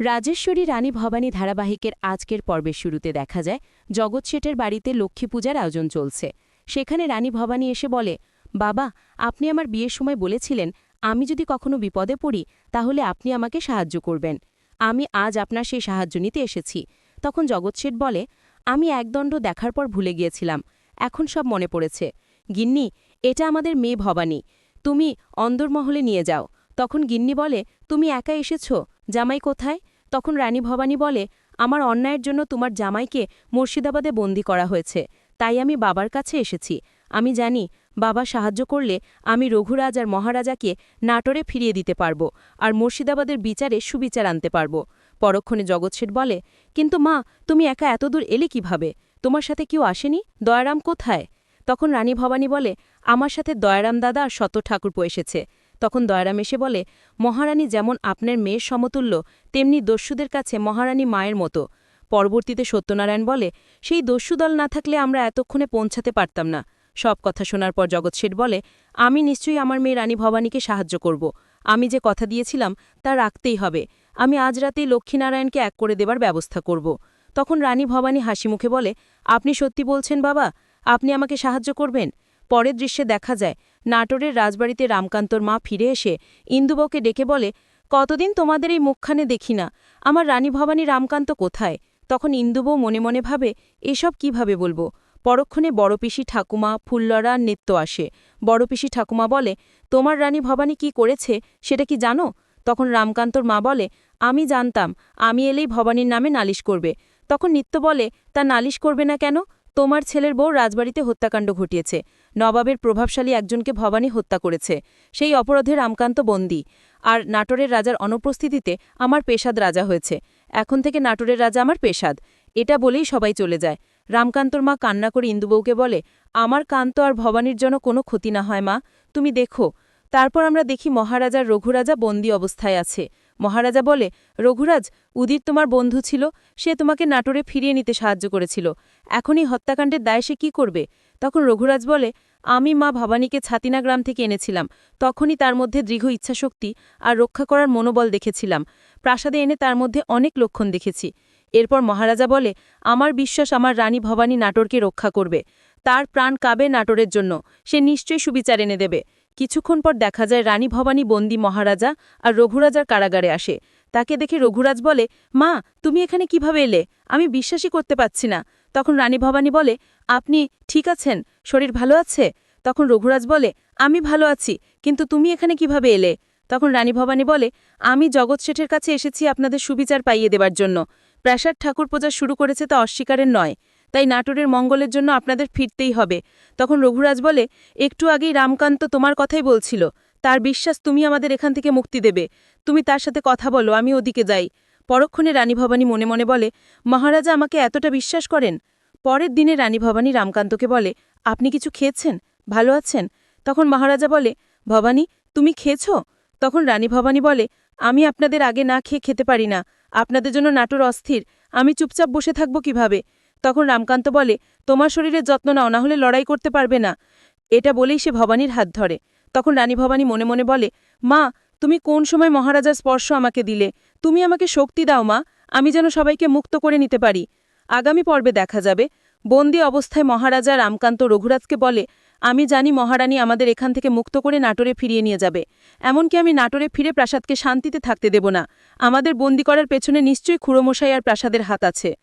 রাজেশ্বরী রানী ভবানী ধারাবাহিকের আজকের পর্বের শুরুতে দেখা যায়, জগৎ শেঠের বাড়িতে লক্ষ্মী পূজার আয়োজন চলছে। সেখানে রানী ভবানী এসে বলে, বাবা, আপনি আমার বিয়ের সময় বলেছিলেন, আমি যদি কখনো বিপদে পড়ি, তাহলে আপনি আমাকে সাহায্য করবেন। আমি আজ আপনার সেই সাহায্য নিতে এসেছি। তখন জগৎ শেঠ বলে, আমি একদণ্ড দেখার পর ভুলে গিয়েছিলাম। এখন সব মনে পড়েছে। গিন্নি, এটা আমাদের মেয়ে ভবানী। তুমি অন্দরমহলে নিয়ে যাও। তখন গিন্নি বলে, তুমি একা এসেছ? জামাই কোথায়? তখন রানী ভবানী বলে, আমার অন্যায়ের জন্য তোমার জামাইকে মুর্শিদাবাদে বন্দি করা হয়েছে। তাই আমি বাবার কাছে এসেছি। আমি জানি, বাবা সাহায্য করলে আমি রঘুরাজ আর মহারাজাকে নাটোরে ফিরিয়ে দিতে পারব আর মুর্শিদাবাদের বিচারে সুবিচার আনতে পারব। পরক্ষণে জগৎশেঠ বলে, কিন্তু মা, তুমি একা এতদূর এলে কীভাবে? তোমার সাথে কেউ আসেনি? দয়ারাম কোথায়? তখন রানী ভবানী বলে, আমার সাথে দয়ারাম দাদা আর শত ঠাকুরপো এসেছে। তখন দয়ারাম এসে বলে, মহারানী যেমন আপনার মেয়ের সমতুল্য, তেমনি দস্যুদের কাছে মহারানী মায়ের মতো। পরবর্তীতে সত্যনারায়ণ বলে, সেই দস্যুদল না থাকলে আমরা এতক্ষণে পৌঁছাতে পারতাম না। সব কথা শোনার পর জগৎ শেঠ বলে, আমি নিশ্চয়ই আমার মেয়ে রানী ভবানীকে সাহায্য করব। আমি যে কথা দিয়েছিলাম, তা রাখতেই হবে। আমি আজ রাতেই লক্ষ্মীনারায়ণকে এক করে দেবার ব্যবস্থা করব। তখন রানী ভবানী হাসি মুখে বলে, আপনি সত্যি বলছেন বাবা? আপনি আমাকে সাহায্য করবেন? পরের দৃশ্যে দেখা যায়, নাটোরের রাজবাড়িতে রামকান্তর মা ফিরে এসে ইন্দুবকে ডেকে বলে, কতদিন তোমাদের এই মুখখানে দেখি না? আমার রানী ভবানী রামকান্ত কোথায়? তখন ইন্দুবও মনে মনে ভাবে, এসব কীভাবে বলব? পরক্ষণে বড়পিসি ঠাকুমা ফুল্লরা নৃত্য আসে। বড়পিসি ঠাকুমা বলে, তোমার রানী ভবানী কি করেছে? সেটা কি জানো? তখন রামকান্তর মা বলে, আমি জানতাম, আমি এলেই ভবানীর নামে নালিশ করবে। তখন নিত্য বলে, তা নালিশ করবে না কেন? তোমার ছেলের বউ রাজবাড়িতে হত্যাকাণ্ড ঘটিয়েছে। নবাবের প্রভাবশালী একজনকে ভবানী হত্যা করেছে। সেই অপরাধে রামকান্ত বন্দী। আর নাটোরের রাজার অনুপস্থিতিতে আমার পেশাদ রাজা হয়েছে। এখন থেকে নাটোরের রাজা আমার পেশাদ। এটা বলেই সবাই চলে যায়। রামকান্তর মা কান্না করে ইন্দুবউকে বলে, আমার কান্ত আর ভবানীর জন্য কোনো ক্ষতি না হয় মা। তুমি দেখো। তারপর আমরা দেখি মহারাজার রঘুরাজা বন্দী অবস্থায় আছে। মহারাজা বলে, রঘুরাজ উদির তোমার বন্ধু ছিল, সে তোমাকে নাটোরে ফিরিয়ে নিতে সাহায্য করেছিল। এখনই হত্যাকাণ্ডের দায় সে কী করবে? তখন রঘুরাজ বলে, আমি মা ভবানীকে ছাতিনা গ্রাম থেকে এনেছিলাম। তখনই তার মধ্যে দৃঢ় ইচ্ছাশক্তি আর রক্ষা করার মনোবল দেখেছিলাম। প্রাসাদে এনে তার মধ্যে অনেক লক্ষণ দেখেছি। এরপর মহারাজা বলে, আমার বিশ্বাস আমার রানী ভবানী নাটোরকে রক্ষা করবে। তার প্রাণ কাবে নাটোরের জন্য। সে নিশ্চয়ই সুবিচার এনে দেবে। কিছুক্ষণ পর দেখা যায় রানী ভবানী বন্দি মহারাজা আর রঘুরাজার কারাগারে আসে। তাকে দেখে রঘুরাজ বলে, মা, তুমি এখানে কীভাবে এলে? আমি বিশ্বাসই করতে পাচ্ছি না। তখন রানী ভবানী বলে, আপনি ঠিক আছেন? শরীর ভালো আছে? তখন রঘুরাজ বলে, আমি ভালো আছি, কিন্তু তুমি এখানে কীভাবে এলে? তখন রানী ভবানী বলে, আমি জগৎ শেঠের কাছে এসেছি আপনাদের সুবিচার পাইয়ে দেবার জন্য। প্রাসাদ ঠাকুর পূজা শুরু করেছে তা অস্বীকারের নয়। তাই নাটোরের মঙ্গলের জন্য আপনাদের ফিরতেই হবে। তখন রঘুরাজ বলে, একটু আগেই রামকান্ত তোমার কথাই বলছিল। তার বিশ্বাস তুমি আমাদের এখান থেকে মুক্তি দেবে। তুমি তার সাথে কথা বলো, আমি ওদিকে যাই। পরক্ষণে রানী ভবানী মনে মনে বলে, মহারাজা আমাকে এতটা বিশ্বাস করেন? পরের দিনে রানী ভবানী রামকান্তকে বলে, আপনি কিছু খেয়েছেন? ভালো আছেন? তখন মহারাজা বলে, ভবানী, তুমি খেয়েছ? তখন রানী ভবানী বলে, আমি আপনাদের আগে না খেয়ে খেতে পারি না। আপনাদের জন্য নাটোর অস্থির। আমি চুপচাপ বসে থাকব কীভাবে? তখন রামকান্ত বলে, তোমার শরীরের যত্ন নাও, না হলে লড়াই করতে পারবে না। এটা বলেই সে ভবানীর হাত ধরে। তখন রানী ভবানী মনে মনে বলে, মা, তুমি কোন সময় মহারাজার স্পর্শ আমাকে দিলে? তুমি আমাকে শক্তি দাও, মা। আমি যেন সবাইকে মুক্ত করে নিতে পারি। আগামী পর্বে দেখা যাবে। বন্দি অবস্থায় মহারাজা রামকান্ত রঘুরাজকে বলে, আমি জানি মহারানী আমাদের এখান থেকে মুক্ত করে নাটোরে ফিরিয়ে নিয়ে যাবে। এমনকি আমি নাটোরে ফিরে প্রাসাদকে শান্তিতে থাকতে দেব না। আমাদের বন্দি করার পেছনে নিশ্চয়ই খুড়োমশাই আর প্রাসাদের হাত আছে।